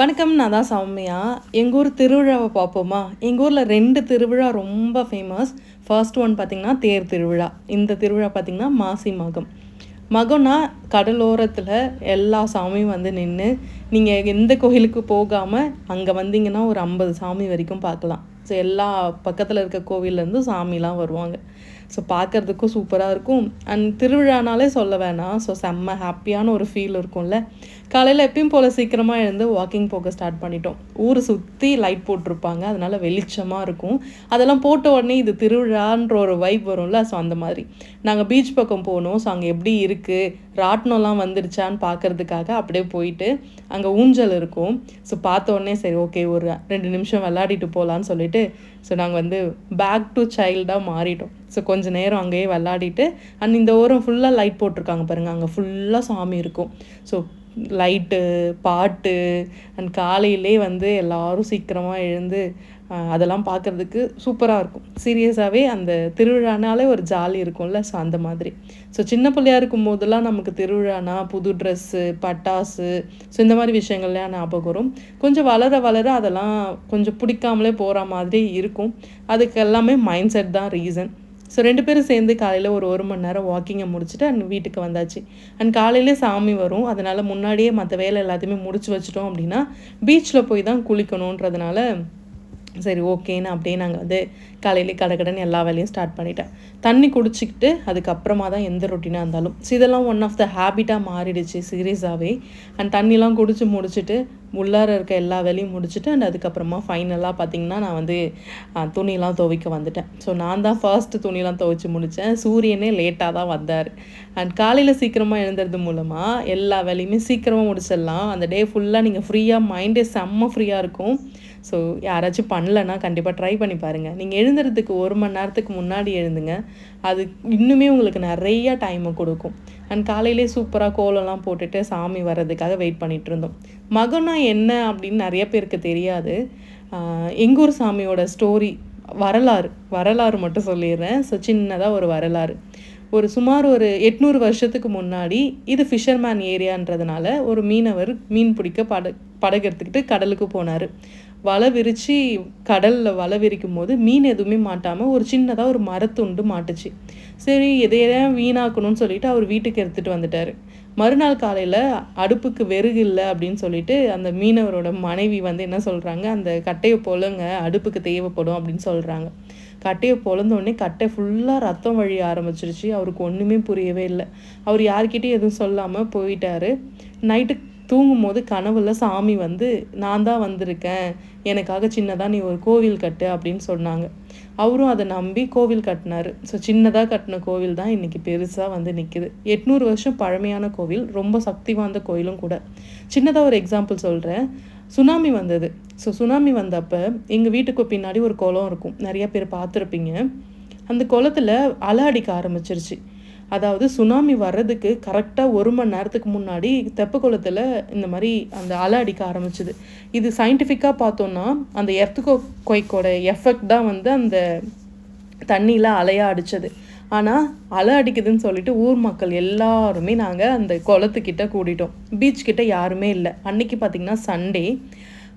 வணக்கம் நான் தான் சௌமியா. எங்கள் ஊர் திருவிழாவை பார்ப்போமா? எங்கள் ஊரில் ரெண்டு திருவிழா ரொம்ப ஃபேமஸ் ஃபர்ஸ்ட் ஒன் பார்த்திங்கன்னா தேர் திருவிழா. இந்த திருவிழா பார்த்திங்கன்னா மாசி மகம். மகம்னா கடலோரத்தில் எல்லா சாமியும் வந்து நின்று நீங்கள் எந்த கோயிலுக்கு போகாமல் அங்கே வந்தீங்கன்னா ஒரு ஐம்பது சாமி வரைக்கும் பார்க்கலாம். ஸோ எல்லா பக்கத்தில் இருக்க கோவிலேருந்து சாமிலாம் வருவாங்க. ஸோ பார்க்குறதுக்கும் சூப்பராக இருக்கும். அண்ட் திருவிழானாலே சொல்ல வேணாம். ஸோ செம்ம ஹாப்பியான ஒரு ஃபீல் இருக்கும்ல. காலையில் எப்பயும் போல் சீக்கிரமாக எழுந்து வாக்கிங் போக ஸ்டார்ட் பண்ணிட்டோம். ஊரை சுற்றி லைட் போட்டிருப்பாங்க. அதனால் வெளிச்சமாக இருக்கும். அதெல்லாம் போட்ட உடனே இது திருவிழான்ற ஒரு வைப் வரும்ல. ஸோ அந்த மாதிரி. நாங்கள் பீச் பக்கம் போனோம். ஸோ அங்கே எப்படி இருக்குது ராட்டினம்லாம் வந்துடுச்சான்னு பார்க்கறதுக்காக அப்படியே போயிட்டு அங்கே ஊஞ்சல் இருக்கும். ஸோ பார்த்த சரி ஓகே ஒரு ரெண்டு நிமிஷம் விளையாடிட்டு போகலான்னு சொல்லிட்டு ஸோ நாங்கள் வந்து பேக் டு சைல்டாக மாறிட்டோம். ஸோ கொஞ்ச நேரம் அங்கேயே விளாடிட்டு அண்ட் இந்த ஓரம் ஃபுல்லாக லைட் போட்டிருக்காங்க பாருங்கள் அங்கே ஃபுல்லாக சாமி இருக்கும். ஸோ லைட்டு பாட்டு அண்ட் காலையிலே வந்து எல்லாரும் சீக்கிரமாக எழுந்து அதெல்லாம் பார்க்குறதுக்கு சூப்பராக இருக்கும். சீரியஸாகவே அந்த திருவிழானாலே ஒரு ஜாலி இருக்கும்ல ஸோ அந்த மாதிரி. ஸோ சின்ன பிள்ளையா இருக்கும் போதெல்லாம் நமக்கு திருவிழானா புது ட்ரெஸ்ஸு பட்டாசு ஸோ இந்த மாதிரி விஷயங்கள்லாம் ஞாபகம் வரும். கொஞ்சம் வளர வளர அதெல்லாம் கொஞ்சம் பிடிக்காமலே போகிற மாதிரி இருக்கும். அதுக்கு எல்லாமே மைண்ட் செட் தான் ரீசன் ஸோ ரெண்டு பேரும் சேர்ந்து காலையில் ஒரு ஒரு மணி நேரம் வாக்கிங்கை முடிச்சுட்டு அண்ட் வீட்டுக்கு வந்தாச்சு. அண்ட் காலையிலே சாமி வரும். அதனால் முன்னாடியே மற்ற வேலை எல்லாத்தையுமே முடிச்சு வச்சிட்டோம் அப்படின்னா பீச்சில் போய் தான் குளிக்கணுன்றதுனால சரி ஓகேன்னு அப்படியே நாங்கள் வந்து காலையிலே கடகடன்னு எல்லா வேலையும் ஸ்டார்ட் பண்ணிட்டேன். தண்ணி குடிச்சிக்கிட்டு அதுக்கப்புறமா தான் எந்த ரொட்டீனாக இருந்தாலும். ஸோ இதெல்லாம் ஒன் ஆஃப் த ஹேபிட்டாக மாறிடுச்சு சீரியஸாகவே அண்ட் தண்ணிலாம் குடிச்சு முடிச்சுட்டு உள்ளார இருக்க எல்லா வேலையும் முடிச்சுட்டு அண்ட் அதுக்கப்புறமா ஃபைனலாக பார்த்தீங்கன்னா நான் வந்து துணிலாம் துவைக்க வந்துட்டேன். ஸோ நான் தான் ஃபர்ஸ்ட் துணிலாம் துவைச்சு முடித்தேன் சூரியனே லேட்டாக தான் வந்தார். அண்ட் காலையில் சீக்கிரமாக எழுந்துறது மூலமாக எல்லா வேலையுமே சீக்கிரமாக முடிச்சிடலாம். அந்த டே ஃபுல்லாக நீங்கள் ஃப்ரீயாக மைண்டே செம்ம ஃப்ரீயாக இருக்கும். ஸோ யாராச்சும் பண்ணலன்னா கண்டிப்பாக ட்ரை பண்ணி பாருங்கள் நீங்கள் எழுந்துறதுக்கு ஒரு மணி நேரத்துக்கு முன்னாடி எழுந்துங்க அது இன்னுமே உங்களுக்கு நிறையா டைமை கொடுக்கும். அண்ட் காலையிலே சூப்பராக கோலம்லாம் போட்டுட்டு சாமி வர்றதுக்காக வெயிட் பண்ணிகிட்டு இருந்தோம். மகனா என்ன அப்படின்னு நிறைய பேருக்கு தெரியாது. எங்கூர் சாமியோட ஸ்டோரி வரலாறு வரலாறு மட்டும் சொல்லிடுறேன். ஸோ சின்னதாக ஒரு வரலாறு. ஒரு சுமார் ஒரு எட்நூறு வருஷத்துக்கு முன்னாடி இது ஃபிஷர்மேன் ஏரியான்றதுனால ஒரு மீனவர் மீன் பிடிக்க பட படகு எடுத்துக்கிட்டு கடலுக்கு போனார். வலை விரித்து கடலில் வலை விரிக்கும் போது மீன் எதுவுமே மாட்டாமல் ஒரு சின்னதாக ஒரு மரத்துண்டு மாட்டுச்சு. சரி எதையெல்லாம் வீணாக்கணும்னு சொல்லிட்டு அவர் வீட்டுக்கு எடுத்துகிட்டு வந்துட்டார். மறுநாள் காலையில் அடுப்புக்கு வெறுகு இல்லை அப்படின்னு சொல்லிட்டு அந்த மீனவரோட மனைவி வந்து என்ன சொல்கிறாங்க அந்த கட்டையை பொழுங்க அடுப்புக்கு தேவைப்படும் அப்படின்னு சொல்கிறாங்க கட்டையை பொழந்தோடனே கட்டை ஃபுல்லாக ரத்தம் வழிய ஆரம்பிச்சிருச்சு. அவருக்கு ஒன்றுமே புரியவே இல்லை. அவர் யார்கிட்டையும் எதுவும் சொல்லாமல் போயிட்டாரு. நைட்டு தூங்கும்போது கனவுல சாமி வந்து நான் தான் வந்திருக்கேன். எனக்காக சின்னதாக நீ ஒரு கோவில் கட்டு அப்படின்னு சொன்னாங்க. அவரும் அதை நம்பி கோவில் கட்டினாரு. ஸோ சின்னதாக கட்டின கோவில் தான் இன்றைக்கி பெருசாக வந்து நிற்கிது எட்நூறு வருஷம் பழமையான கோவில் ரொம்ப சக்தி வாய்ந்த கோயிலும் கூட. சின்னதாக ஒரு எக்ஸாம்பிள் சொல்கிறேன் சுனாமி வந்தது. ஸோ சுனாமி வந்தப்போ எங்கள் வீட்டுக்கு பின்னாடி ஒரு குளம் இருக்கும். நிறையா பேர் பார்த்துருப்பீங்க. அந்த குளத்துல அலை அடிக்க ஆரம்பிச்சிருச்சு. அதாவது சுனாமி வர்றதுக்கு கரெக்டாக ஒரு மணி நேரத்துக்கு முன்னாடி தெப்பக்குளத்தில் இந்த மாதிரி அந்த அலை அடிக்க ஆரம்பிச்சுது. இது சயின்டிஃபிக்காக பார்த்தோன்னா அந்த எர்த்துகோ கொய்க்கோட எஃபெக்ட் தான் வந்து அந்த தண்ணியில் அலையாக அடிச்சது. ஆனால் அலை அடிக்குதுன்னு சொல்லிட்டு ஊர் மக்கள் எல்லாருமே நாங்கள் அந்த குளத்துக்கிட்ட கூட்டிட்டோம் பீச் கிட்ட யாருமே இல்லை. அன்னைக்கு பார்த்திங்கன்னா சண்டே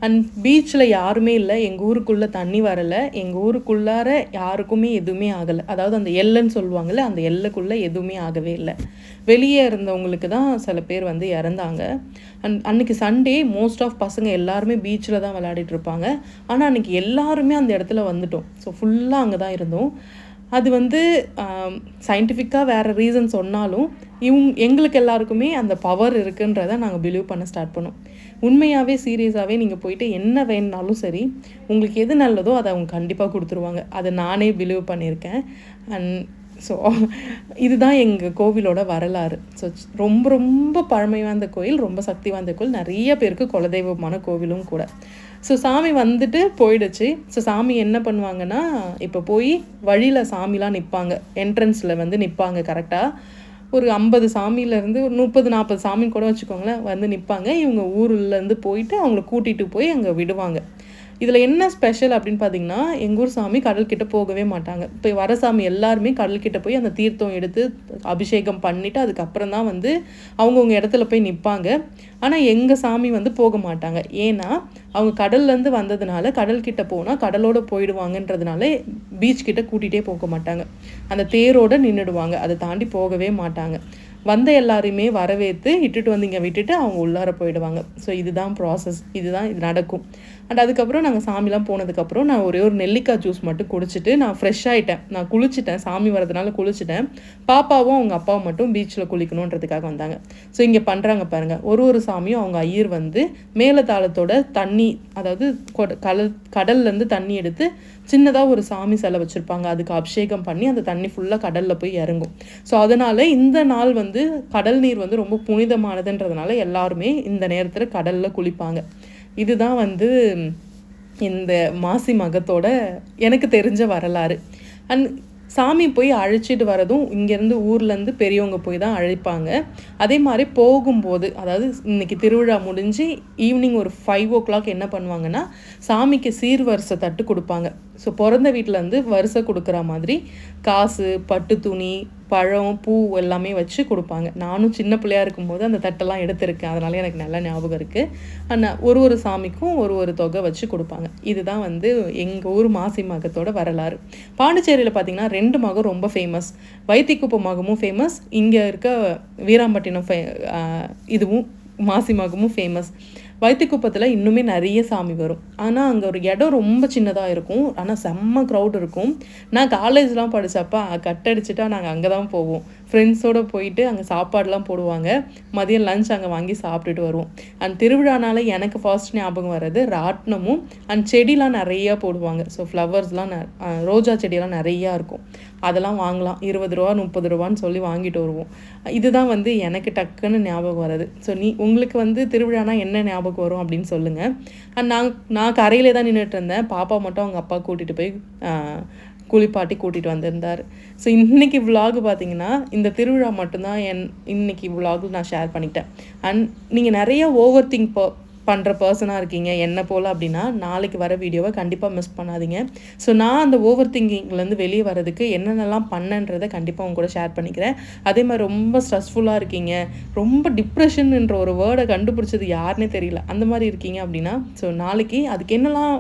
அண்ட் பீச்சில் யாருமே இல்லை. எங்கள் ஊருக்குள்ளே தண்ணி வரலை. எங்கள் ஊருக்குள்ளார யாருக்குமே எதுவுமே ஆகலை. அதாவது அந்த எல்லைன்னு சொல்லுவாங்கள்ல அந்த எல்லைக்குள்ளே எதுவுமே ஆகவே இல்லை. வெளியே இருந்தவங்களுக்கு தான் சில பேர் வந்து இறந்தாங்க. அண்ட் அன்னைக்கு சண்டே மோஸ்ட் ஆஃப் பசங்க எல்லாருமே பீச்சில் தான் விளையாடிட்டு இருப்பாங்க. ஆனால் அன்னைக்கு எல்லாருமே அந்த இடத்துல வந்துட்டோம். ஸோ ஃபுல்லாக அங்கே தான் இருந்தோம். அது வந்து சயின்டிஃபிக்காக வேறு ரீசன் சொன்னாலும் இவங்க எங்களுக்கு எல்லாருக்குமே அந்த பவர் இருக்குன்றதை நாங்கள் பிலீவ் பண்ண ஸ்டார்ட் பண்ணோம். உண்மையாகவே சீரியஸாகவே நீங்கள் போயிட்டு என்ன வேணுனாலும் சரி உங்களுக்கு எது நல்லதோ அதை அவங்க கண்டிப்பாக கொடுத்துருவாங்க. அதை நானே பிலீவ் பண்ணியிருக்கேன். அண்ட் ஸோ இதுதான் எங்கள் கோவிலோட வரலாறு. ஸோ ரொம்ப ரொம்ப பழமை வாய்ந்த கோயில் ரொம்ப சக்தி வாய்ந்த கோயில். நிறைய பேருக்கு குலதெய்வமான கோவிலும் கூட. ஸோ சாமி வந்துட்டு போயிடுச்சு. ஸோ சாமி என்ன பண்ணுவாங்கன்னா இப்போ போய் வழியில் சாமிலாம் நிற்பாங்க என்ட்ரன்ஸில் வந்து நிற்பாங்க கரெக்டாக ஒரு ஐம்பது சாமியிலேருந்து ஒரு முப்பது நாற்பது சாமி கூட வச்சுக்கோங்களேன் வந்து நிற்பாங்க இவங்க ஊர்லேருந்து போயிட்டு அவங்கள கூட்டிகிட்டு போய் அங்கே விடுவாங்க. இதில் என்ன ஸ்பெஷல் அப்படின்னு பார்த்தீங்கன்னா எங்கள் ஊர் சாமி கடல்கிட்ட போகவே மாட்டாங்க. இப்போ வர சாமி எல்லாருமே கடல்கிட்ட போய் அந்த தீர்த்தம் எடுத்து அபிஷேகம் பண்ணிவிட்டு அதுக்கப்புறம் தான் வந்து அவங்கவுங்க இடத்துல போய் நிற்பாங்க ஆனால் எங்கள் சாமி வந்து போக மாட்டாங்க. ஏன்னா அவங்க கடல்லேருந்து வந்ததுனால கடல்கிட்ட போனால் கடலோடு போயிடுவாங்கன்றதுனால பீச் கிட்ட கூட்டிகிட்டே போக மாட்டாங்க. அந்த தேரோடு நின்றுடுவாங்க அதை தாண்டி போகவே மாட்டாங்க. வந்த எல்லாரையுமே வரவேற்று இட்டுட்டு வந்து இங்கே விட்டுட்டு அவங்க உள்ளார போயிடுவாங்க. ஸோ இதுதான் ப்ராசஸ் இதுதான் இது நடக்கும். அண்ட் அதுக்கப்புறம் நாங்கள் சாமிலாம் போனதுக்கப்புறம் நான் ஒரே ஒரு நெல்லிக்காய் ஜூஸ் மட்டும் குடிச்சிட்டு நான் ஃப்ரெஷ் ஆகிட்டேன் நான் குளிச்சிட்டேன். சாமி வரதுனால குளிச்சிட்டேன். பாப்பாவும் அவங்க அப்பாவும் மட்டும் பீச்சில் குளிக்கணுன்றதுக்காக வந்தாங்க. ஸோ இங்கே பண்ணுறாங்க பாருங்கள் ஒரு ஒரு சாமியும் அவங்க ஐயர் வந்து மேலதாளத்தோட தண்ணி அதாவது கொட- கடல் கடல்லேருந்து தண்ணி எடுத்து சின்னதாக ஒரு சாமி சிலை வச்சுருப்பாங்க. அதுக்கு அபிஷேகம் பண்ணி அந்த தண்ணி ஃபுல்லாக கடலில் போய் இறங்கும். ஸோ அதனால் இந்த நாள் வந்து கடல் நீர் வந்து ரொம்ப புனிதமானதுன்றதுனால எல்லாருமே இந்த நேரத்தில் கடலில் குளிப்பாங்க. இதுதான் வந்து இந்த மாசி மகத்தோட எனக்கு தெரிஞ்ச வரலாறு. அண்ட் சாமி போய் அழைச்சிட்டு வரதும் இங்கேருந்து ஊர்லேருந்து பெரியவங்க போய் தான் அழைப்பாங்க. அதே மாதிரி போகும்போது அதாவது இன்னைக்கு திருவிழா முடிஞ்சு ஈவினிங் ஒரு ஃபைவ் ஓ கிளாக் என்ன பண்ணுவாங்கன்னா சாமிக்கு சீர்வரிசை தட்டு கொடுப்பாங்க. ஸோ பிறந்த வீட்டில் வந்து வரிசை கொடுக்குற மாதிரி காசு பட்டு துணி பழம் பூ எல்லாமே வச்சு கொடுப்பாங்க. நானும் சின்ன பிள்ளையா இருக்கும்போது அந்த தட்டெல்லாம் எடுத்திருக்கேன். அதனால எனக்கு நல்ல ஞாபகம் இருக்குது ஆனால் ஒரு ஒரு சாமிக்கும் ஒரு ஒரு தொகை வச்சு கொடுப்பாங்க. இதுதான் வந்து எங்கள் ஊர் மாசி மகத்தோட வரலாறு. பாண்டிச்சேரியில் பார்த்தீங்கன்னா ரெண்டு மகம் ரொம்ப ஃபேமஸ் வைத்திக்குப்பம் மகமும் ஃபேமஸ் இங்கே இருக்க வீராம்பட்டினம் ஃபே இதுவும் மாசி மகமும் ஃபேமஸ் வயிற்றுக்குப்பத்தில் இன்னுமே நிறைய சாமி வரும். ஆனால் அங்கே ஒரு இடம் ரொம்ப சின்னதாக இருக்கும். ஆனால் செம்ம க்ரௌட் இருக்கும். நான் காலேஜ்லாம் படித்தப்ப கட்டடிச்சிட்டா நாங்கள் அங்கே தான் போவோம். ஃப்ரெண்ட்ஸோடு போயிட்டு அங்கே சாப்பாடுலாம் போடுவாங்க. மதியம் லஞ்ச் அங்கே வாங்கி சாப்பிட்டுட்டு வருவோம். அண்ட் திருவிழானால எனக்கு ஃபர்ஸ்ட் ஞாபகம் வர்றது ராட்டினமும் அண்ட் செடிலாம் நிறையா போடுவாங்க. ஸோ ஃப்ளவர்ஸ்லாம் ரோஜா செடியெல்லாம் நிறையா இருக்கும். அதெல்லாம் வாங்கலாம். இருபது ரூபா முப்பது ரூபான்னு சொல்லி வாங்கிட்டு வருவோம். இதுதான் வந்து எனக்கு டக்குன்னு ஞாபகம் வருது ஸோ நீ உங்களுக்கு வந்து திருவிழானா என்ன ஞாபகம் வரும் அப்படின்னு சொல்லுங்கள் அண்ட் நான் நான் கரையிலே தான் நின்றுட்டு இருந்தேன். பாப்பா மட்டும் அவங்க அப்பா கூட்டிகிட்டு போய் குளிப்பாட்டி கூட்டிகிட்டு வந்திருந்தார். ஸோ இன்றைக்கி விலாகு பார்த்தீங்கன்னா இந்த திருவிழா மட்டும்தான் என் இன்றைக்கி விலாகு நான் ஷேர் பண்ணிட்டேன். அண்ட் நீங்கள் நிறைய ஓவர் திங்க் பண்ணுற பர்சனாக இருக்கீங்க என்ன போல் அப்படின்னா நாளைக்கு வர வீடியோவை கண்டிப்பாக மிஸ் பண்ணாதீங்க. ஸோ நான் அந்த ஓவர் திங்கிங்லேருந்து வெளியே வரதுக்கு என்னென்னலாம் பண்ணன்றதை கண்டிப்பாக உங்க கூட ஷேர் பண்ணிக்கிறேன். அதே மாதிரி ரொம்ப ஸ்ட்ரெஸ்ஃபுல்லாக இருக்கீங்க. ரொம்ப டிப்ரெஷன்ன்ற ஒரு வேர்டை கண்டுபிடிச்சது யாருன்னே தெரியல. அந்த மாதிரி இருக்கீங்க அப்படின்னா ஸோ நாளைக்கு அதுக்கு என்னெல்லாம்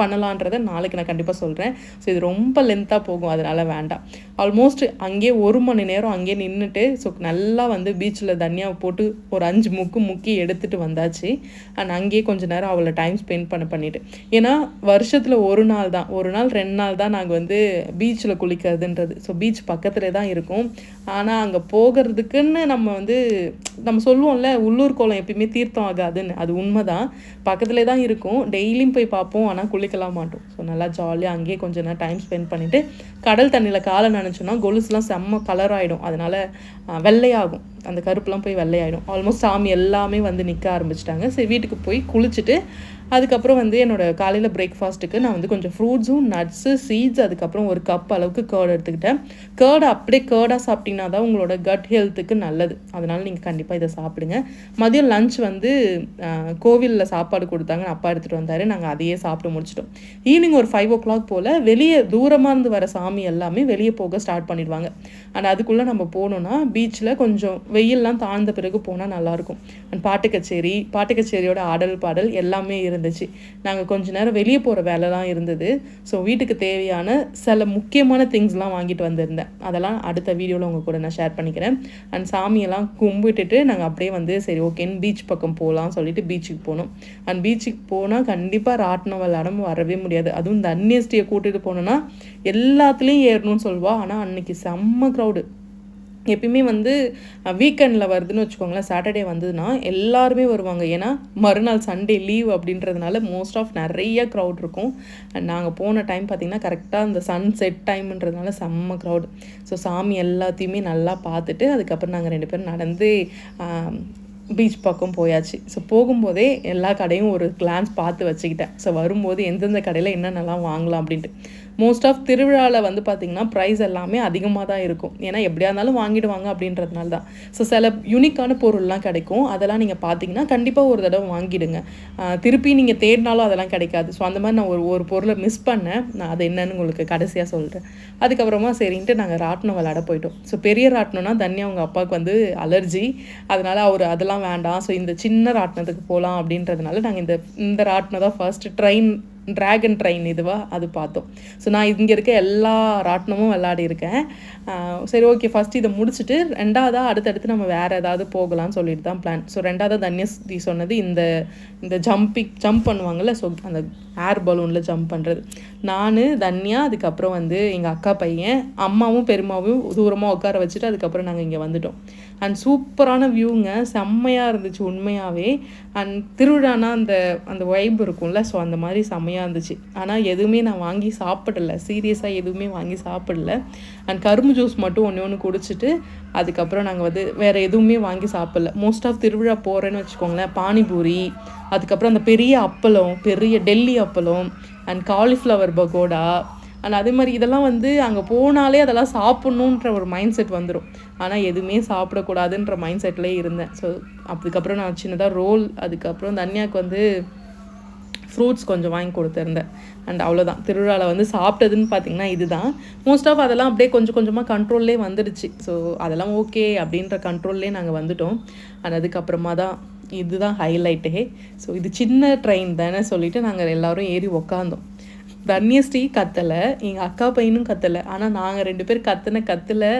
பண்ணலான்றதை நாளைக்கு நான் கண்டிப்பாக சொல்கிறேன் ஸோ இது ரொம்ப லென்த்தாக போகும். அதனால் வேண்டாம். ஆல்மோஸ்ட் அங்கேயே ஒரு மணி நேரம் அங்கேயே நின்றுட்டு ஸோ நல்லா வந்து பீச்சில் தனியாக போட்டு ஒரு அஞ்சு முக்கு முக்கி எடுத்துகிட்டு வந்தாச்சு. அண்ட் அங்கேயே கொஞ்ச நேரம் அவளை டைம் ஸ்பெண்ட் பண்ண பண்ணிவிட்டு ஏன்னா வருஷத்தில் ஒரு நாள் தான். ஒரு நாள் ரெண்டு நாள் தான் நாங்கள் வந்து பீச்சில் குளிக்கிறதுன்றது. ஸோ பீச் பக்கத்துலேயே தான் இருக்கும். ஆனால் அங்கே போகிறதுக்குன்னு நம்ம வந்து நம்ம சொல்லுவோம்ல உள்ளூர் கோலம் எப்பயுமே தீர்த்தம் ஆகாதுன்னு. அது உண்மை தான் பக்கத்துலேயே தான் இருக்கும். டெய்லியும் போய் பார்ப்போம். ஆனால் குளிக்கலாம் மாட்டோம். ஸோ நல்லா ஜாலியாக அங்கேயே கொஞ்ச நேரம் டைம் ஸ்பெண்ட் பண்ணிவிட்டு கடல் தண்ணியில் காலை நினச்சோன்னா கொலுசுலாம் செம்ம கலர் ஆகிடும் அதனால் வெள்ளையாகும். அந்த கருப்புலாம் போய் வெள்ளையாயிடும். ஆல்மோஸ்ட் சாமி எல்லாமே வந்து நிற்க ஆரம்பிச்சிட்டாங்க. சரி வீட்டுக்கு போய் குளிச்சுட்டு அதுக்கப்புறம் வந்து என்னோடய காலையில் பிரேக்ஃபாஸ்ட்டுக்கு நான் வந்து கொஞ்சம் ஃப்ரூட்ஸும் நட்ஸு சீட்ஸ் அதுக்கப்புறம் ஒரு கப் அளவுக்கு கேர்டு எடுத்துக்கிட்டேன். கேர்டு அப்படியே கேர்டாக சாப்பிட்டீங்கன்னா தான் உங்களோட கட் ஹெல்த்துக்கு நல்லது. அதனால் நீங்கள் கண்டிப்பாக இதை சாப்பிடுங்க. மதியம் லஞ்ச் வந்து கோவிலில் சாப்பாடு கொடுத்தாங்க அப்பா எடுத்துகிட்டு வந்தார். நாங்கள் அதையே சாப்பிட்டு முடிச்சிட்டோம். ஈவினிங் ஒரு ஃபைவ் ஓ கிளாக் போல் வெளியே தூரமாக இருந்து வர சாமி எல்லாமே வெளியே போக ஸ்டார்ட் பண்ணிடுவாங்க. அண்ட் அதுக்குள்ளே நம்ம போனோன்னா பீச்சில் கொஞ்சம் வெயில்லாம் தாழ்ந்த பிறகு போனால் நல்லாயிருக்கும் அண்ட் பாட்டு கச்சேரி பாட்டு கச்சேரியோட ஆடல் பாடல் எல்லாமே இருந்து இருந்துச்சு. நாங்கள் கொஞ்ச நேரம் வெளியே போகிற வேலைலாம் இருந்தது. ஸோ வீட்டுக்கு தேவையான சில முக்கியமான திங்ஸ்லாம் வாங்கிட்டு வந்திருந்தேன். அதெல்லாம் அடுத்த வீடியோவில் உங்கள் கூட நான் ஷேர் பண்ணிக்கிறேன். அண்ட் சாமியெல்லாம் கும்பிட்டுட்டு நாங்கள் அப்படியே வந்து சரி ஓகேன்னு பீச் பக்கம் போகலாம் சொல்லிட்டு பீச்சுக்கு போனோம். அண்ட் பீச்சுக்கு போனால் கண்டிப்பாக ராட்டினம் விளாடம் வரவே முடியாது. அதுவும் இந்த அன்னியஸ்டியை கூட்டிகிட்டு போனோன்னா எல்லாத்துலேயும் ஏறணும்னு சொல்லுவா. ஆனால் அன்னைக்கு செம்ம க்ரௌடு எப்பயுமே வந்து வீக்கெண்டில் வருதுன்னு வச்சுக்கோங்களேன் சாட்டர்டே வந்ததுன்னா எல்லாருமே வருவாங்க. ஏன்னா மறுநாள் சண்டே லீவ் அப்படின்றதுனால மோஸ்ட் ஆஃப் நிறைய க்ரௌட் இருக்கும். அண்ட் நாங்கள் போன டைம் பார்த்திங்கன்னா கரெக்டாக அந்த சன் செட் டைம்ன்றதுனால செம்ம க்ரௌட் ஸோ சாமி எல்லாத்தையுமே நல்லா பார்த்துட்டு அதுக்கப்புறம் நாங்கள் ரெண்டு பேரும் நடந்து பீச் பக்கம் போயாச்சு. ஸோ போகும்போதே எல்லா கடையும் ஒரு கிளான்ஸ் பார்த்து வச்சுக்கிட்டேன். ஸோ வரும்போது எந்தெந்த கடையில் என்னென்னலாம் வாங்கலாம் அப்படின்ட்டு. மோஸ்ட் ஆஃப் திருவிழாவில் வந்து பார்த்திங்கன்னா ப்ரைஸ் எல்லாமே அதிகமாக தான் இருக்கும். ஏன்னா எப்படியா இருந்தாலும் வாங்கிடுவாங்க அப்படின்றதுனால தான். ஸோ சில யூனிக்கான பொருள்லாம் கிடைக்கும். அதெல்லாம் நீங்கள் பார்த்தீங்கன்னா கண்டிப்பாக ஒரு தடவை வாங்கிடுங்க. திருப்பி நீங்கள் தேடினாலும் அதெல்லாம் கிடைக்காது. ஸோ அந்த மாதிரி நான் ஒரு ஒரு பொருளை மிஸ் பண்ணேன். நான் அது என்னன்னு உங்களுக்கு கடைசியாக சொல்கிறேன் அதுக்கப்புறமா சரின்ட்டு நாங்கள் ராட்டினம் விளையாட போயிட்டோம். ஸோ பெரிய ராட்டினம்னா தனியாக அவங்க அப்பாவுக்கு வந்து அலர்ஜி அதனால் அவர் அதெல்லாம் வேண்டாம். ஸோ இந்த சின்ன ராட்டினத்துக்கு போகலாம் அப்படின்றதுனால நாங்கள் இந்த இந்த ராட்டினம் தான் ஃபர்ஸ்ட் ட்ரெயின் டிராகன் ட்ரெயின் இதுவா? அது பார்த்தோம். ஸோ நான் இங்கே இருக்க எல்லா ராட்டினமும் விளாடி இருக்கேன். சரி ஓகே ஃபஸ்ட் இதை முடிச்சுட்டு ரெண்டாவதாக அடுத்தடுத்து நம்ம வேறு ஏதாவது போகலாம்னு சொல்லிட்டு தான் பிளான் ஸோ ரெண்டாவதாக தன்யஸ்தி சொன்னது இந்த இந்த ஜம்பிங் ஜம்ப் பண்ணுவாங்கள்ல ஸோ அந்த ஏர் பலூனில் ஜம்ப் பண்ணுறது நான் தன்யா அதுக்கப்புறம் வந்து எங்கள் அக்கா பையன் அம்மாவும் பெருமாவும் தூரமாக உட்கார வச்சுட்டு அதுக்கப்புறம் நாங்கள் இங்கே வந்துட்டோம். அண்ட் சூப்பரான வியூங்க செம்மையாக இருந்துச்சு உண்மையாகவே அண்ட் திருவிழானா அந்த அந்த வைப் இருக்கும்ல ஸோ அந்த மாதிரி செம்மையாக இருந்துச்சு. ஆனால் எதுவுமே நான் வாங்கி சாப்பிடல. சீரியஸாக எதுவுமே வாங்கி சாப்பிடல. அண்ட் கரும்பு ஜூஸ் மட்டும் ஒன்று ஒன்று குடிச்சிட்டு அதுக்கப்புறம் நாங்கள் வந்து வேறு எதுவுமே வாங்கி சாப்பிடல. மோஸ்ட் ஆஃப் திருவிழா போகிறேன்னு வச்சுக்கோங்களேன் பானிபூரி அதுக்கப்புறம் அந்த பெரிய அப்பளம் பெரிய டெல்லி அப்பளம் அண்ட் காலிஃப்ளவர் பகோடா அண்ட் அதே மாதிரி இதெல்லாம் வந்து அங்கே போனாலே அதெல்லாம் சாப்பிட்ணுன்ற ஒரு மைண்ட் செட் வந்துடும் ஆனால் எதுவுமே சாப்பிடக்கூடாதுன்ற மைண்ட் செட்லேயே இருந்தேன். ஸோ அதுக்கப்புறம் நான் சின்னதாக ரோல் அதுக்கப்புறம் தன்யாவுக்கு வந்து ஃப்ரூட்ஸ் கொஞ்சம் வாங்கி கொடுத்துருந்தேன். அண்ட் அவ்வளோதான் திருவிழாவில் வந்து சாப்பிட்டதுன்னு பார்த்தீங்கன்னா இதுதான். மோஸ்ட் ஆஃப் அதெல்லாம் அப்படியே கொஞ்சம் கொஞ்சமாக கண்ட்ரோல்லே வந்துடுச்சு. ஸோ அதெல்லாம் ஓகே அப்படின்ற கண்ட்ரோல்லே நாங்கள் வந்துட்டோம். அண்ட் அதுக்கப்புறமா தான் இதுதான் ஹைலைட்டே ஸோ இது சின்ன ட்ரெயின் தானே சொல்லிட்டு நாங்கள் எல்லோரும் ஏறி உக்காந்தோம். தன்யஸ்ரீ கத்தலை எங்கள் அக்கா பையனும் கத்தலை. ஆனால் நாங்கள் ரெண்டு பேர் கத்தின கத்தலை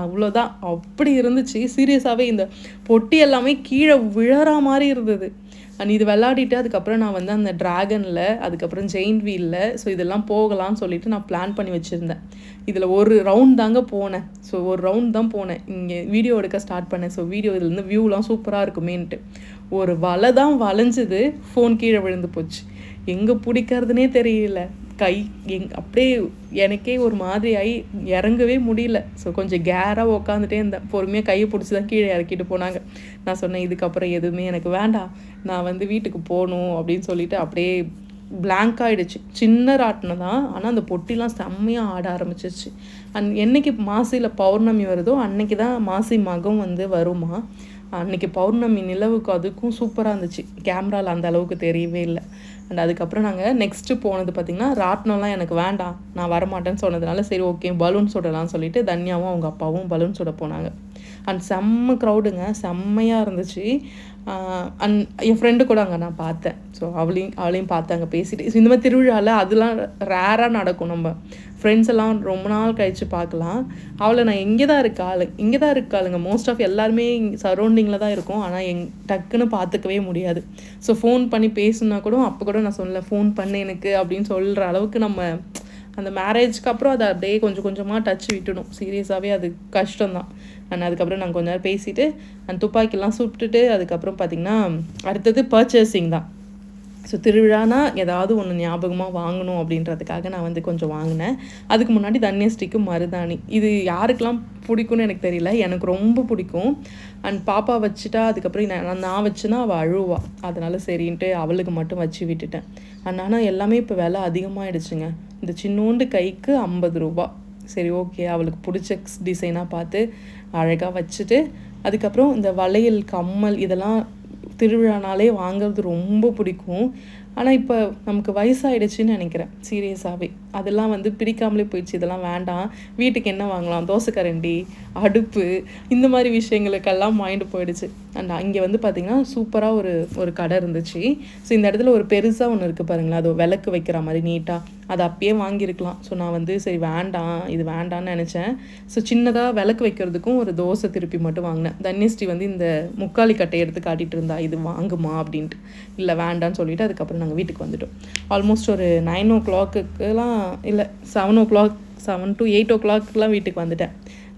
அவ்வளோதான் அப்படி இருந்துச்சு. சீரியஸாகவே இந்த பொட்டி எல்லாமே கீழே விழற மாதிரி இருந்தது. அண்ட் இது விளாடிட்டு அதுக்கப்புறம் நான் வந்து அந்த ட்ராகனில் அதுக்கப்புறம் ஜெயின் வீலில் ஸோ இதெல்லாம் போகலாம்னு சொல்லிட்டு நான் பிளான் பண்ணி வச்சுருந்தேன். இதில் ஒரு ரவுண்ட் தாங்க போனேன். ஸோ ஒரு ரவுண்ட் தான் போனேன். இங்கே வீடியோ எடுக்க ஸ்டார்ட் பண்ணேன். ஸோ வீடியோ இதுலேருந்து வியூலாம் சூப்பராக இருக்குமேன்ட்டு. ஒரு வலை தான் வளைஞ்சது. ஃபோன் கீழே விழுந்து போச்சு. எங்கே பிடிக்கிறதுனே தெரியல. கை எங் அப்படியே எனக்கே ஒரு மாதிரி ஆகி இறங்கவே முடியல. ஸோ கொஞ்சம் கேராக உக்காந்துட்டே இருந்தேன். பொறுமையாக கையை பிடிச்சி தான் கீழே இறக்கிட்டு போனாங்க. நான் சொன்னேன் இதுக்கப்புறம் எதுவுமே எனக்கு வேண்டாம். நான் வந்து வீட்டுக்கு போகணும் அப்படின்னு சொல்லிட்டு அப்படியே பிளாங்க் ஆகிடுச்சு சின்ன ராட்டினம் தான். ஆனால் அந்த பொட்டிலாம் செம்மையாக ஆட ஆரம்பிச்சிருச்சு. அண்ட் என்னைக்கு மாசியில் பௌர்ணமி வருதோ அன்னைக்கு தான் மாசி மகம் வந்து வருமா? அன்னைக்கு பௌர்ணமி நிலவுக்கு அதுக்கும் சூப்பராக இருந்துச்சு. கேமராவில் அந்த அளவுக்கு தெரியவே இல்லை. அண்ட் அதுக்கப்புறம் நாங்கள் நெக்ஸ்ட்டு போனது பார்த்திங்கன்னா ராட்டினம்லாம் எனக்கு வேண்டாம் நான் வரமாட்டேன்னு சொன்னதுனால சரி ஓகே பலூன் சுடலாம்னு சொல்லிட்டு தன்யாவும் அவங்க அப்பாவும் பலூன் சுட போனாங்க. அண்ட் செம்ம க்ரௌடுங்க செம்மையாக இருந்துச்சு. அண்ட் என் ஃப்ரெண்டு கூட அங்கே நான் பார்த்தேன். ஸோ அவளையும் அவளையும் பார்த்து அங்கே பேசிட்டு இந்த மாதிரி திருவிழாவில் அதெல்லாம் ரேராக நடக்கும் நம்ம. ஃப்ரெண்ட்ஸ் எல்லாம் ரொம்ப நாள் கழித்து பார்க்கலாம். அவளை நான் இங்கே தான் இருக்காள் இங்கே தான் இருக்காளுங்க மோஸ்ட் ஆஃப் எல்லாருமே சரௌண்டிங்கில் தான் இருக்கும். ஆனால் எங் டக்குன்னு பார்த்துக்கவே முடியாது. ஸோ ஃபோன் பண்ணி பேசுனா கூட அப்போ கூட நான் சொல்லலை ஃபோன் பண்ணு எனக்கு அப்படின்னு சொல்கிற அளவுக்கு நம்ம அந்த மேரேஜ்க்கு அப்புறம் அதை அப்படியே கொஞ்சம் கொஞ்சமாக டச் விட்டுடும் சீரியஸாகவே அது கஷ்டம்தான். அண்ட் அதுக்கப்புறம் நாங்கள் கொஞ்ச நேரம் பேசிவிட்டு அந்த துப்பாக்கிலாம் சுட்டுட்டு அதுக்கப்புறம் பார்த்திங்கன்னா அடுத்தது பர்ச்சேசிங் தான். ஸோ திருவிழானா ஏதாவது ஒன்று ஞாபகமாக வாங்கணும் அப்படின்றதுக்காக நான் வந்து கொஞ்சம் வாங்கினேன். அதுக்கு முன்னாடி தன்யஸ்டிக்கு மருதாணி. இது யாருக்கெல்லாம் பிடிக்கும்னு எனக்கு தெரியல. எனக்கு ரொம்ப பிடிக்கும். அண்ட் பாப்பா வச்சுட்டா அதுக்கப்புறம் நான் நான் வச்சுனா அவள் அழுவா. அதனால் சரின்ட்டு அவளுக்கு மட்டும் வச்சு விட்டுட்டேன். அண்ட் ஆனால் எல்லாமே இப்போ விலை அதிகமாகிடுச்சுங்க இந்த சின்னோண்டு கைக்கு ஐம்பது ரூபா. சரி ஓகே. அவளுக்கு பிடிச்ச டிசைனாக பார்த்து அழகாக வச்சுட்டு அதுக்கப்புறம் இந்த வளையல் கம்மல் இதெல்லாம் திருவிழானாலே வாங்குறது ரொம்ப பிடிக்கும். ஆனால் இப்போ நமக்கு வயசாயிடுச்சுன்னு நினைக்கிறேன். சீரியஸாகவே அதெல்லாம் வந்து பிடிக்காமலே போயிடுச்சு. இதெல்லாம் வேண்டாம். வீட்டுக்கு என்ன வாங்கலாம்? தோசைக்கரண்டி அடுப்பு இந்த மாதிரி விஷயங்களுக்கெல்லாம் மைண்டு போயிடுச்சு. அண்ட் அங்கே வந்து பார்த்திங்கன்னா சூப்பராக ஒரு ஒரு கடை இருந்துச்சு. ஸோ இந்த இடத்துல ஒரு பெருசாக ஒன்று இருக்குது பாருங்களேன். அது விளக்கு வைக்கிற மாதிரி நீட்டாக அதை அப்பயே வாங்கியிருக்கலாம். ஸோ நான் வந்து சரி வேண்டாம். இது வேண்டான்னு நினச்சேன். ஸோ சின்னதாக விளக்கு வைக்கிறதுக்கும் ஒரு தோசை திருப்பி மட்டும் வாங்கினேன். தன்யஸ்ரீ வந்து இந்த முக்காலி கட்டையை எடுத்து காட்டிகிட்டு இருந்தா இது வாங்குமா? அப்படின்ட்டு. இல்லை வேண்டான்னு சொல்லிட்டு அதுக்கப்புறம் நாங்கள் வீட்டுக்கு வந்துட்டோம். ஆல்மோஸ்ட் ஒரு நைன் ஓ கிளாக்குக்கெலாம் இல்லை seven o'clock seven to eight ஓ கிளாக்குலாம் வீட்டுக்கு வந்துட்டேன்.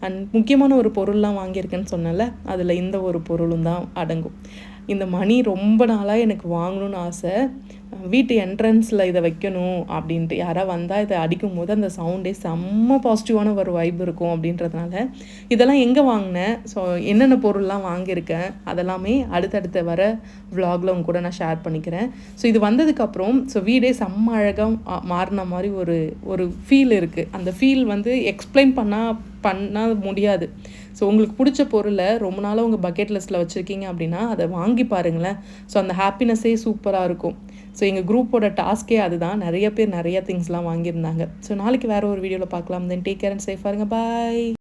அண்ட் முக்கியமான ஒரு பொருள்லாம் வாங்கியிருக்கேன்னு சொன்னல அதில் இந்த ஒரு பொருளும் தான் அடங்கும். இந்த மணி ரொம்ப நாளாக எனக்கு வாங்கணும்னு ஆசை. வீட்டு என்ட்ரன்ஸில் இதை வைக்கணும் அப்படின்ட்டு. யாராவது வந்தால் இதை அடிக்கும் போது அந்த சவுண்டே செம்ம பாசிட்டிவான ஒரு வைப் இருக்கும் அப்படின்றதுனால இதெல்லாம் எங்கே வாங்கினேன்? ஸோ என்னென்ன பொருள்லாம் வாங்கியிருக்கேன்? அதெல்லாமே அடுத்தடுத்த வர விலாகில் உங்க கூட நான் ஷேர் பண்ணிக்கிறேன். ஸோ இது வந்ததுக்கப்புறம் ஸோ வீடே செம்ம அழகாக மாறின மாதிரி ஒரு ஒரு ஃபீல் இருக்குது அந்த ஃபீல் வந்து எக்ஸ்பிளைன் பண்ணால் பண்ண முடியாது. ஸோ உங்களுக்கு பிடிச்ச பொருளை ரொம்ப நாளாக உங்கள் பக்கெட் லிஸ்ட்டில் வச்சுருக்கீங்க அப்படின்னா அதை வாங்கி பாருங்களேன். ஸோ அந்த ஹாப்பினஸ்ஸே சூப்பராக இருக்கும். ஸோ எங்கள் குரூப்போட டாஸ்கே அதுதான். நிறைய பேர் நிறைய திங்ஸ்லாம் வாங்கியிருந்தாங்க. ஸோ நாளைக்கு வேறு ஒரு வீடியோவில் பார்க்கலாம். தென் டேக் கேர் அண்ட் சேஃபாக இருங்க பாய்